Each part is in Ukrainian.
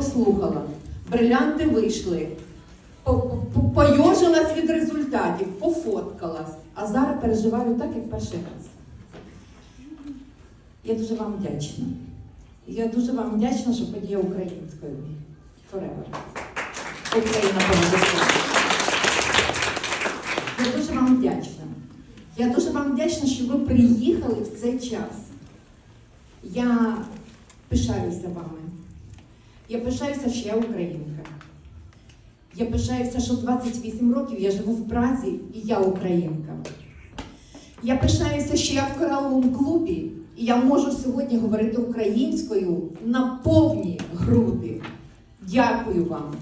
послухала. Брилянти вийшли. По- по- Пойожилась від результатів, пофоткалась. А зараз переживаю так, як перший раз. Я дуже вам вдячна. Я дуже вам вдячна, що подія українською. Forever. Україна повинна. Я дуже вам вдячна. Я дуже вам вдячна, що ви приїхали в цей час. Я пишаюся вами. Я пишаюся, що я українка. Я пишаюся, що 28 років я живу в Празі і я українка. Я пишаюся, що я в кораловому клубі, і я можу сьогодні говорити українською на повні груди. Дякую вам.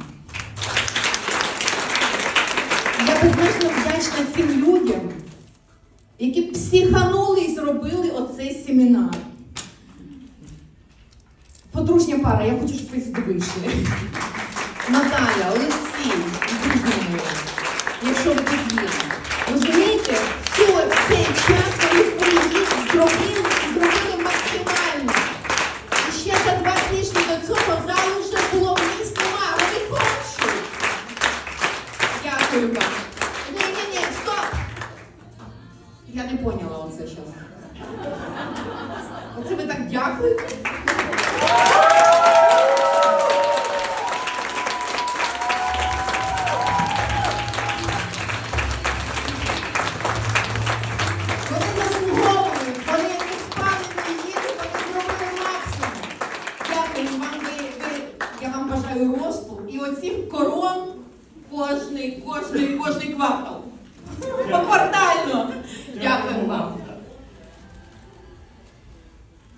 Я безмежно вдячна цим людям, які психанули і зробили оцей семінар. Подружня пара, я хочу, щоб ви вийшли. Наталя, Олексій, вам бажаю росту і оцих корон кожний, кожний, кожний квартал. Поквартально. Дякую вам.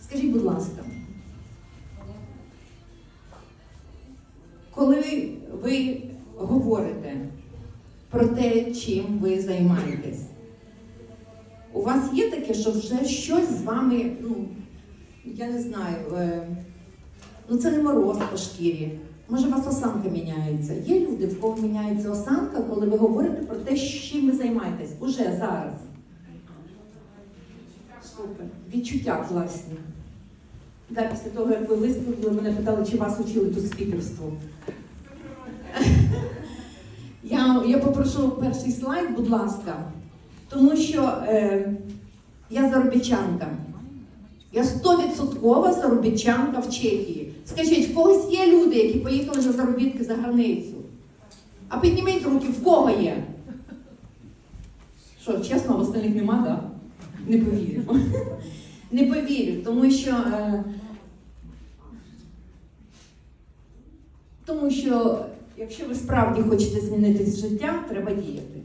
Скажіть, будь ласка, коли ви говорите про те, чим ви займаєтесь, у вас є таке, що вже щось з вами, ну, я не знаю, е, ну це не мороз по шкірі. Може, у вас осанка міняється. Є люди, в кого міняється осанка, коли ви говорите про те, чим ви займаєтесь уже зараз. Супер. Відчуття класні. Да, після того, як ви виступили, мене питали, чи вас учили тут спікерству. Я, я попрошу перший слайд, будь ласка, тому що е, я заробітчанка. Я стовідсоткова заробітчанка в Чехії. Скажіть, в когось є люди, які поїхали на заробітки за границю? А підніміть руки, в кого є? Що, чесно, в остальних нема, так? Да? Не повірю. Не повірю, тому що. Е, тому що, якщо ви справді хочете змінити життя, треба діяти.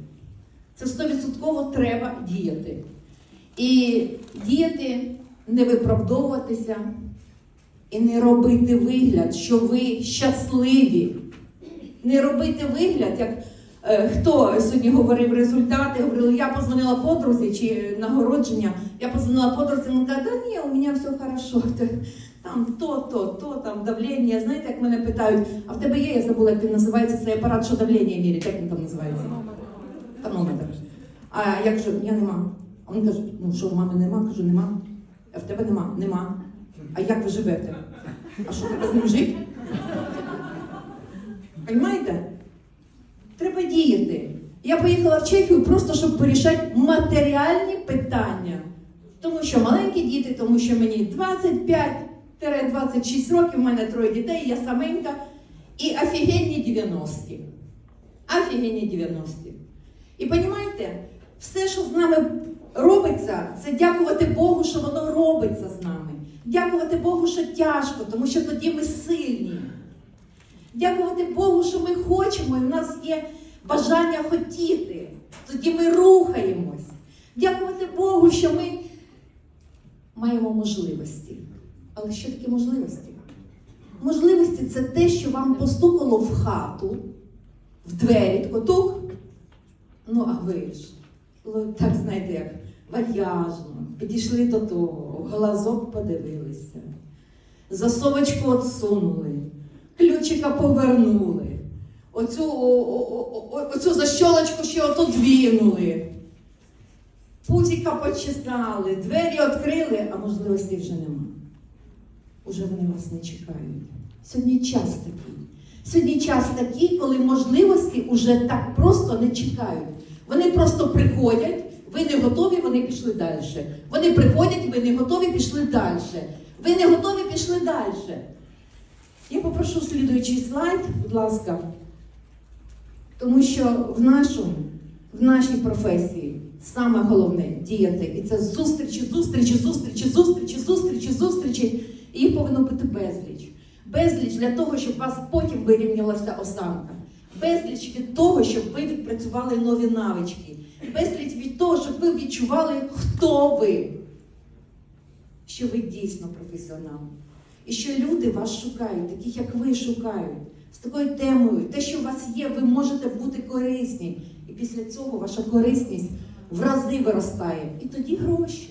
Це стовідсотково треба діяти. І діяти, не виправдовуватися і не робити вигляд, що ви щасливі. Не робити вигляд, як е, хто сьогодні говорив результати, говорили, я позвонила подрузі чи нагородження, я позвонила подрузі, вона каже, да ні, у мене все хорошо. Там то, то, то, там давлення. Знаєте, як мене питають, а в тебе є, я забула, як він називається цей апарат, що давлення міряє, як він там називається? Тонометр. А я кажу, я нема. А він каже, ну що, у мами нема? Кажу, нема. А в тебе нема? Нема. А як ви живете? А що треба з ним жити? Понимаєте? Треба діяти. Я поїхала в Чехію просто, щоб порішати матеріальні питання. Тому що маленькі діти, тому що мені 25-26 років, у мене троє дітей, я саменька. І офігенні 90-ті. Офігенні 90-ті. І розумієте, все, що з нами робиться, це дякувати Богу, що воно робиться з нами. Дякувати Богу, що тяжко, тому що тоді ми сильні. Дякувати Богу, що ми хочемо, і в нас є бажання хотіти. Тоді ми рухаємось. Дякувати Богу, що ми маємо можливості. Але що таке можливості? Можливості це те, що вам постукало в хату, в двері, котук. Ну, а ви ж, так знаєте, як вальяжно, підійшли до того, в глазок подивилися, засовочку отсунули, ключика повернули, оцю, о, о, оцю защолочку ще отодвінули. пузіка почесали, двері відкрили, а можливостей вже нема. Уже вони вас не чекають. Сьогодні час такий. Сьогодні час такий, коли можливості уже так просто не чекають. Вони просто приходять, ви не готові, вони пішли далі. Вони приходять, ви не готові, пішли далі. Ви не готові, пішли далі. Я попрошу слідуючий слайд, будь ласка. Тому що в нашому, в нашій професії саме головне діяти. І це зустрічі, зустрічі, зустрічі, зустрічі, зустрічі, зустрічі. І їх повинно бути безліч. Безліч для того, щоб у вас потім вирівнялася осанка. Безліч від того, щоб ви відпрацювали нові навички. Безліч від того, щоб ви відчували, хто ви. Що ви дійсно професіонал. І що люди вас шукають, таких як ви шукають, з такою темою. Те, що у вас є, ви можете бути корисні. І після цього ваша корисність в рази виростає. І тоді гроші.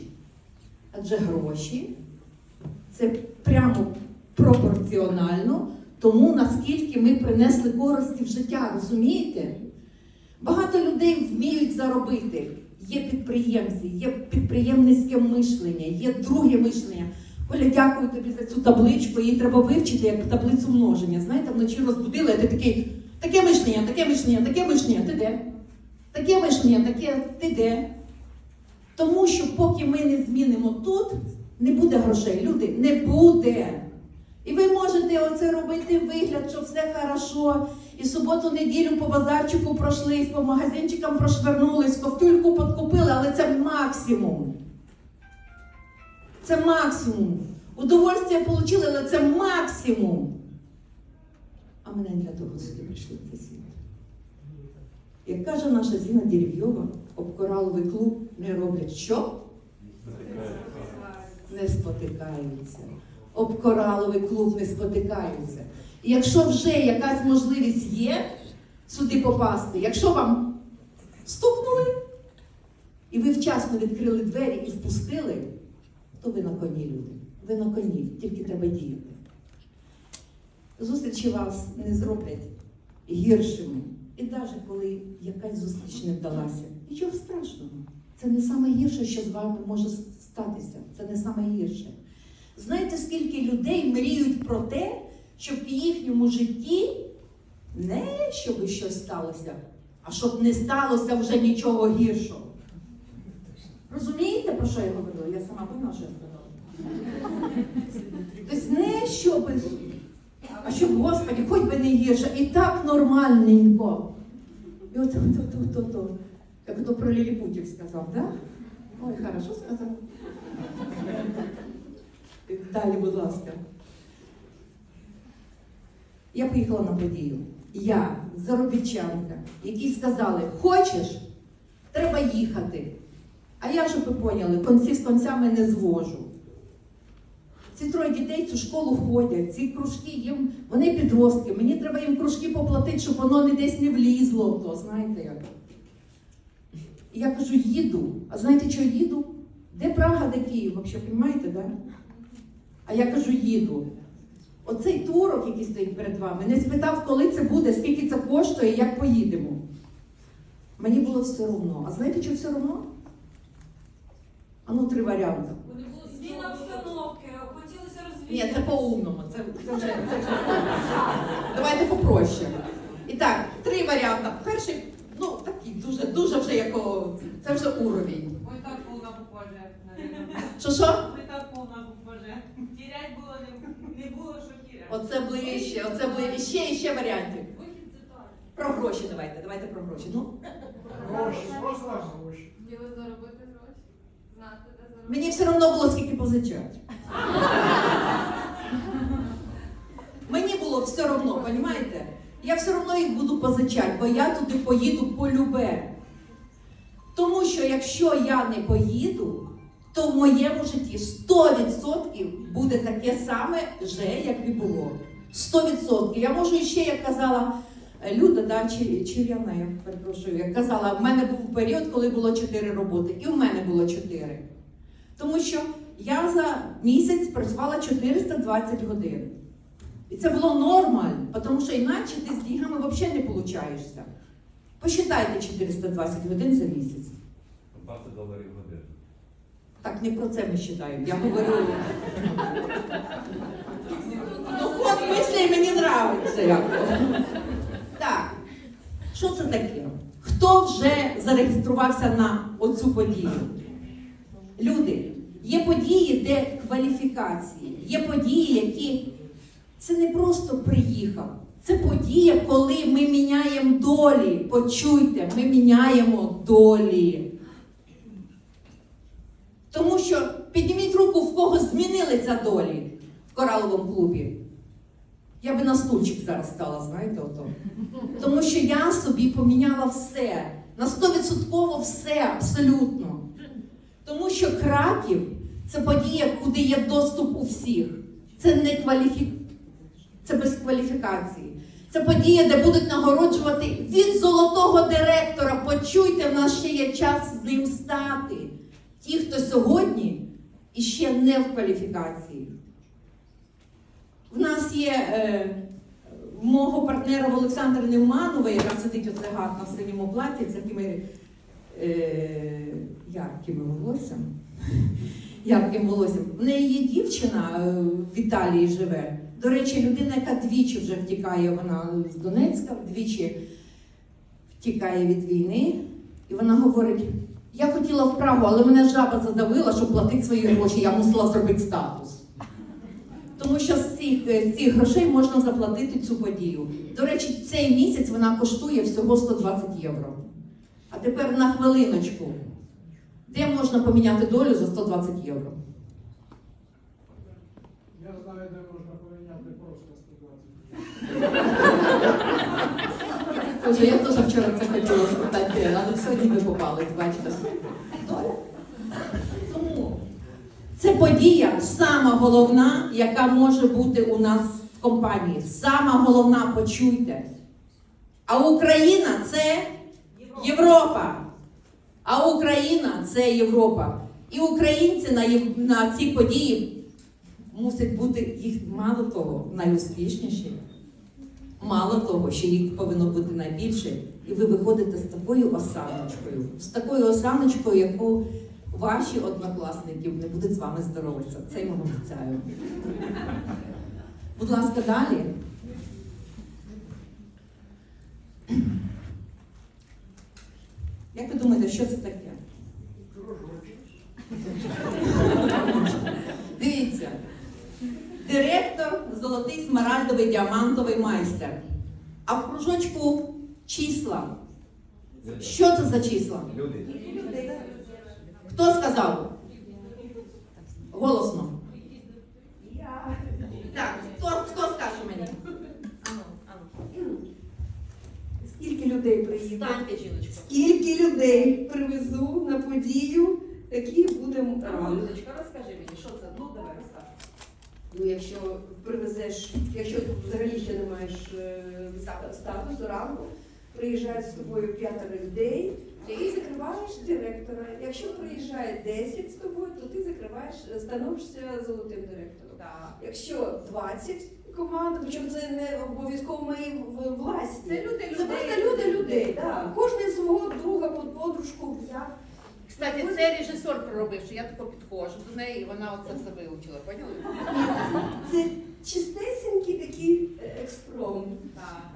Адже гроші це прямо пропорціонально тому, наскільки ми принесли користі в життя, розумієте? Багато людей вміють заробити. Є підприємці, є підприємницьке мишлення, є друге мишлення. Оля, дякую тобі за цю табличку, її треба вивчити як таблицю множення. Знаєте, вночі розбудили, а ти такий, таке мишлення, таке мишлення, таке мишлення, ти де? Таке мишлення, таке, ти де? Тому що поки ми не змінимо тут, не буде грошей. Люди, не буде. І ви можете оце робити вигляд, що все хорошо. І суботу, неділю по базарчику пройшлись, по магазинчикам прошвернулись, ковтюльку подкупили, але це максимум. Це максимум. Удовольствие отримали, але це максимум. А ми не для того сюди прийшли в цей світ. Як каже наша Зіна Дерев'йова, об кораловий клуб не роблять що? Не спотикаються. Об кораловий клуб не спотикаються. Якщо вже якась можливість є сюди попасти, якщо вам стукнули, і ви вчасно відкрили двері і впустили, то ви на коні, люди. Ви на коні, тільки треба діяти. Зустрічі вас не зроблять гіршими. І навіть коли якась зустріч не вдалася, нічого страшного. Це не саме гірше, що з вами може статися. Це не саме гірше. Знаєте, скільки людей мріють про те, щоб в їхньому житті не щоб щось сталося, а щоб не сталося вже нічого гіршого. Розумієте, про що я говорю? Я сама певна, що я сказала. Тобто не щоб, а щоб, Господи, хоч би не гірше, і так нормальненько. І от то, то, то, то. Як то про Ліліпутів сказав, так? Ой, хорошо сказав. Далі, будь ласка. Я поїхала на подію. Я, заробітчанка, які сказали, хочеш, треба їхати. А я, щоб ви поняли, конці з концями не звожу. Ці троє дітей в цю школу ходять, ці кружки їм, вони підростки, мені треба їм кружки поплатити, щоб воно не десь не влізло, то знаєте як. І я кажу, їду. А знаєте, що їду? Де Прага, де Київ? Взагалі, розумієте, да? А я кажу, їду. Оцей турок, який стоїть перед вами, не спитав, коли це буде, скільки це коштує, як поїдемо. Мені було все одно. А знаєте, що все одно? А ну, три варіанти. Зміна обстановки, хотілося Ні, це по-умному. Це, це вже, це вже. Давайте попроще. І так, три варіанти. Перший, ну такий дуже, дуже вже якого. Це вже уровень. Ой, так попаже, навіть. Що що? Ой, так повна попаже. Тірять було не, не було, що тірять. Оце ближче, оце ближче. Ще і ще варіантів. Про гроші давайте, давайте про гроші. Ну, Гроші, просто гроші. Хотіли заробити гроші, знати, де заробити. мені все одно було скільки позичати. Мені було все одно, розумієте? Я все одно їх буду позичати, бо я туди поїду полюбе. Тому що якщо я не поїду, то в моєму житті 100% буде таке саме вже, як і було. 100%. Я можу ще, як казала е, Люда, да, чи, чи Яна, я перепрошую, як казала, в мене був період, коли було 4 роботи, і в мене було 4. Тому що я за місяць працювала 420 годин. І це було нормально, тому що іначе ти з дігами взагалі не получаєшся. Посчитайте 420 годин за місяць. 20 доларів в годину. Так, не про це ми вважаємо. Я говорю. Ну, ход мислі мені нравиться. Як. Так, що це таке? Хто вже зареєструвався на оцю подію? Люди, є події, де кваліфікації, є події, які це не просто приїхав. Це подія, коли ми міняємо долі. Почуйте, ми міняємо долі. Тому що підніміть руку, в кого змінилися долі в кораловому клубі. Я би на стульчик зараз стала, знаєте, ото. Тому що я собі поміняла все. На 100% все, абсолютно. Тому що Краків це подія, куди є доступ у всіх. Це не кваліфі... це без кваліфікації. Це подія, де будуть нагороджувати від золотого директора. Почуйте, в нас ще є час з ним стати. Ті, хто сьогодні іще не в кваліфікації. В нас є е, мого партнера Олександра Невманової, яка сидить оце гарно в синьому платі, з такими е, яркими волоссям. Ярким волоссям. В неї є дівчина е, в Італії живе. До речі, людина, яка двічі вже втікає, вона з Донецька, вдвічі втікає від війни. І вона говорить: я хотіла в Прагу, але мене жаба задавила, щоб платити свої гроші. Я мусила зробити статус. Тому що з цих, е, з цих грошей можна заплатити цю подію. До речі, цей місяць вона коштує всього 120 євро. А тепер на хвилиночку. Де можна поміняти долю за 120 євро? Я знаю, де можна поміняти просто 120. Боже, я теж вчора це хотіла спитати, але сьогодні ви попались, бачите. Тому це подія сама головна, яка може бути у нас в компанії. Сама головна, почуйте. А Україна це Європа. А Україна це Європа. І українці на, Єв- на цій події мусять бути їх мало того найуспішніші. Мало того, що їх повинно бути найбільше, і ви виходите з такою осаночкою, з такою осаночкою, яку ваші однокласники не будуть з вами здоровитися. Це я вам обіцяю. Будь ласка, далі. Як ви думаєте, що це таке? Дивіться. Директор золотий смарагдовий діамантовий майстер. А в кружочку числа. Що це за числа? Люди. Хто сказав? Голосно. Так, хто, хто скаже мені? Скільки людей приїде? Станьте, жіночко. Скільки людей привезу на подію, такі будемо А, раді. Людочка, розкажи мені, що це? Ну, давай розкажи. Ну, якщо привезеш, якщо взагалі ще не маєш е, статусу ранку, приїжджають з тобою п'ятеро людей, ти закриваєш директора. Якщо приїжджає 10 з тобою, то ти закриваєш, становишся золотим директором. Якщо 20 команд, причому це не обов'язково мої власні. Це люди Це людей. просто люди людей. Да. Кожен свого друга, под- подружку взяв. Кстати, це режисер проробив, що я тако підходжу до неї, і вона оце все вивчила, поняли? Це чистесенький такий е, експромт.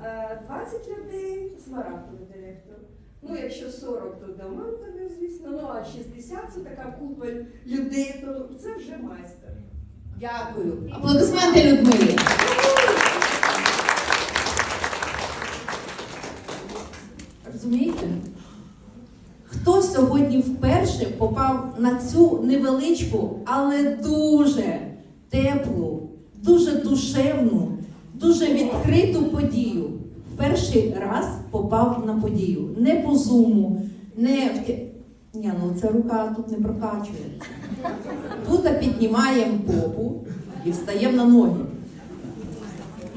Е, 20 людей з смарагдовий директор. Ну, якщо 40, то домантовий, звісно. Ну а 60 це така купа людей, то це вже майстер. Дякую. Аплодисменти Людмилі. Розумієте? Хто сьогодні вперше попав на цю невеличку, але дуже теплу, дуже душевну, дуже відкриту подію? Перший раз попав на подію. Не по зуму, не в Ні, ну ця рука тут не прокачує. Тут піднімаємо попу і встаємо на ноги.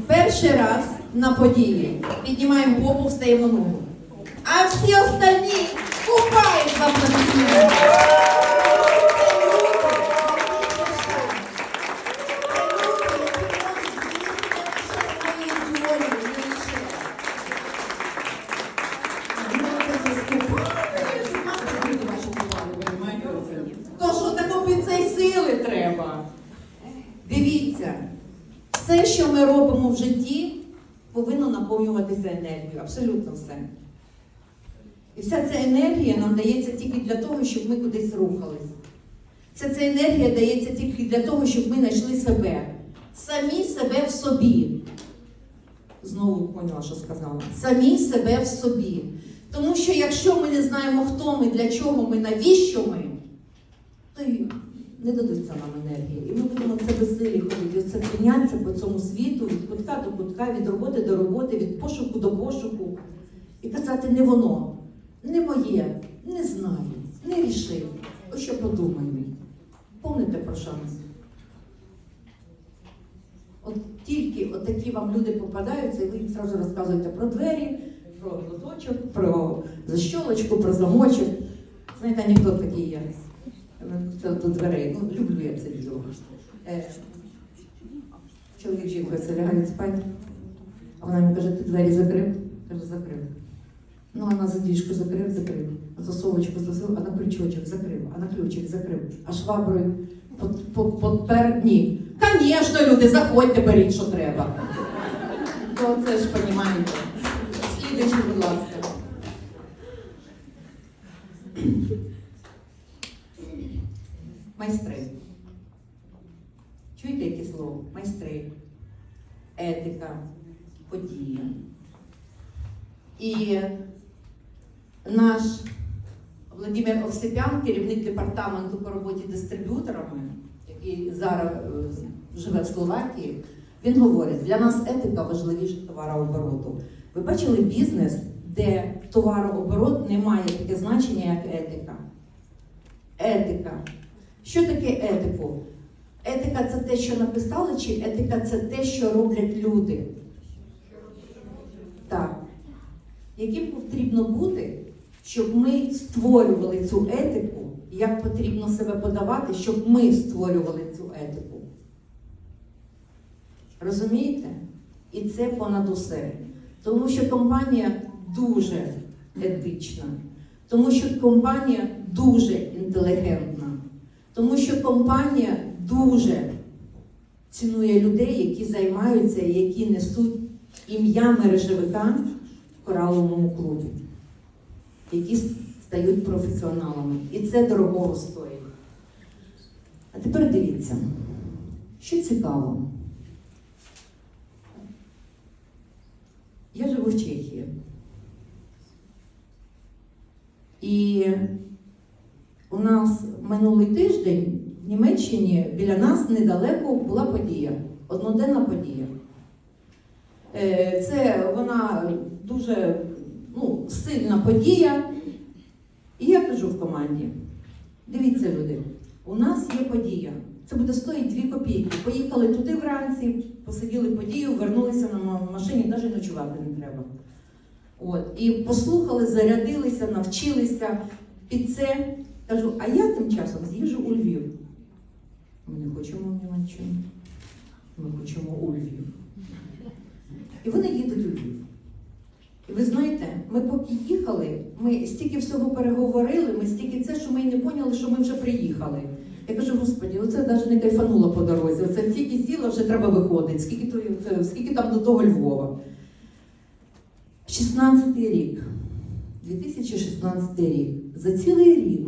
Перший раз на події піднімаємо попу, встаємо на ноги. А всі остальні Купаєш вам аплодисменти. Тож отако під цей сили треба. Дивіться, все, що ми робимо в житті, повинно наповнюватися енергією. Абсолютно все. І вся ця енергія нам дається тільки для того, щоб ми кудись рухались. Вся ця енергія дається тільки для того, щоб ми знайшли себе. Самі себе в собі. Знову поняла, що сказала. Самі себе в собі. Тому що якщо ми не знаємо, хто ми, для чого ми, навіщо ми, то й не дадуться нам енергії. І ми будемо це безсилі ходити. Оце тинятися по цьому світу, від кутка до кутка, від роботи до роботи, від пошуку до пошуку. І казати не воно, не моє, не знаю, не рішив. Ось що подумаємо. Помните про шанс. От тільки от такі вам люди попадаються, і ви їм зразу розказуєте про двері, про глоточок, про защолочку, про замочок. Знаєте, анекдот такий є. До дверей. Ну, люблю я це відео. Е, чоловік жінкою це спати, а вона йому каже, ти двері закрив? Каже, закрив. Ну, а на задвіжку закрив, закрив. Засовочку засив, а на крючочок закрив, а на ключик закрив, а шваброю под- под- подпер. Ні. Звісно, люди, заходьте, беріть, що треба. То це ж понімаєте. Слідуючи, будь ласка. Майстри. Чуєте яке слово? Майстри. Етика, подія. І Владимир Овсепян, керівник департаменту по роботі дистриб'юторами, який зараз е, живе в Словакії, він говорить, для нас етика важливіше товарообороту. Ви бачили бізнес, де товарооборот не має таке значення, як етика. Етика. Що таке етику? Етика це те, що написали, чи етика це те, що роблять люди? Так. Яким потрібно бути, щоб ми створювали цю етику, як потрібно себе подавати, щоб ми створювали цю етику. Розумієте? І це понад усе. Тому що компанія дуже етична, тому що компанія дуже інтелігентна, тому що компанія дуже цінує людей, які займаються, і які несуть ім'я мережевика в кораловому клубі, які стають професіоналами. І це дорогого стоїть. А тепер дивіться, що цікаво. Я живу в Чехії. І у нас минулий тиждень в Німеччині біля нас недалеко була подія, одноденна подія. Е, Це вона дуже ну, сильна подія. І я кажу в команді: дивіться, люди, у нас є подія. Це буде стоїть 2 копійки. Поїхали туди вранці, посиділи подію, вернулися на машині, навіть ночувати не треба. От. І послухали, зарядилися, навчилися під це. Кажу, а я тим часом з'їжджу у Львів. Ми не хочемо в Німеччину. Ми хочемо у Львів. І вони їдуть у Львів. Ви знаєте, ми поки їхали, ми стільки всього переговорили, ми стільки це, що ми не поняли, що ми вже приїхали. Я кажу, господі, оце навіть не кайфануло по дорозі. Оце тільки сіла, вже треба виходити. Скільки, то, скільки там до того Львова? 16 рік. 2016 рік. За цілий рік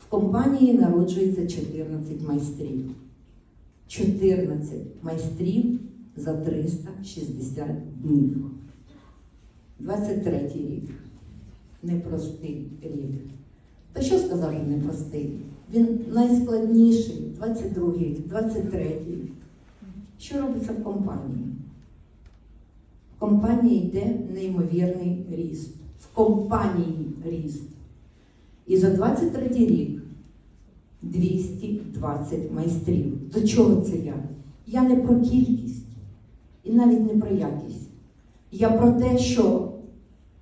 в компанії народжується 14 майстрів. 14 майстрів за 360 днів. 23 рік. Непростий рік. Та що сказати непростий? Він найскладніший, 22-й, 23-й. Що робиться в компанії? В компанії йде неймовірний ріст. В компанії ріст. І за 23 рік 220 майстрів. До чого це я? Я не про кількість і навіть не про якість. Я про те, що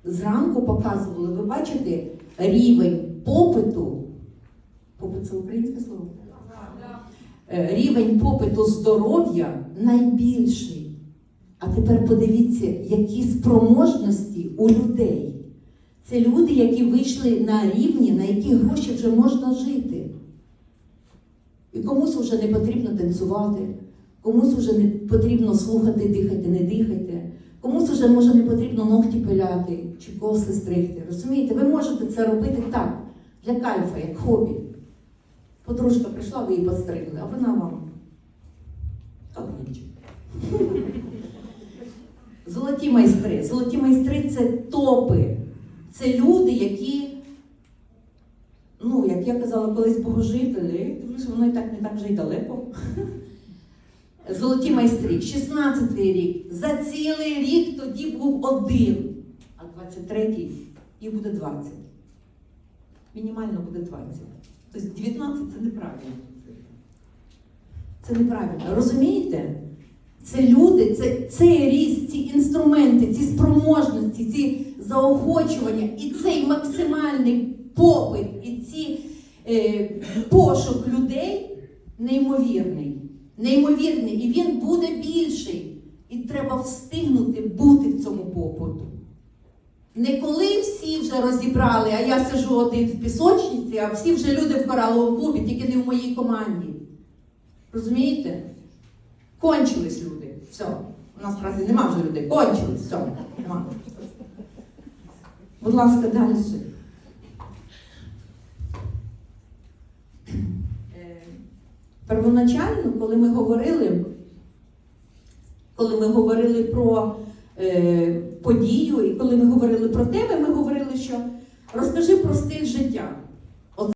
зранку показували, ви бачите рівень попиту. Попит це українське слово? Е, Рівень попиту здоров'я найбільший. А тепер подивіться, які спроможності у людей. Це люди, які вийшли на рівні, на які гроші вже можна жити. І комусь вже не потрібно танцювати, Комусь вже не потрібно слухати, дихайте, не дихайте. Комусь вже може не потрібно ногті пиляти чи коси стригти. Розумієте, ви можете це робити так, для кайфа, як хобі. Подружка прийшла, ви її постригли, а вона вам. кавничок. Золоті майстри. Золоті майстри це топи. Це люди, які, ну, як я казала, колись богожителі, дивлюся, воно і так не так вже й далеко. Золоті майстри, 16-й рік. За цілий рік тоді був один, а 23-й їх буде 20. Мінімально буде 20. Тобто 19 це неправильно. Це неправильно. Розумієте? Це люди, це, цей ріст, ці інструменти, ці спроможності, ці заохочування і цей максимальний попит, і ці е, пошук людей неймовірний. Неймовірний. І він буде більший. І треба встигнути бути в цьому попиту. Не коли всі вже розібрали, а я сижу один в пісочниці, а всі вже люди в кораловому клубі, тільки не в моїй команді. Розумієте? Кончились люди. Все. У нас разі нема вже людей. Кончились. Все. Нема. Будь ласка, далі. Е, Первоначально, коли ми говорили, коли ми говорили про е, подію і коли ми говорили про теми, ми говорили, що розкажи про стиль життя.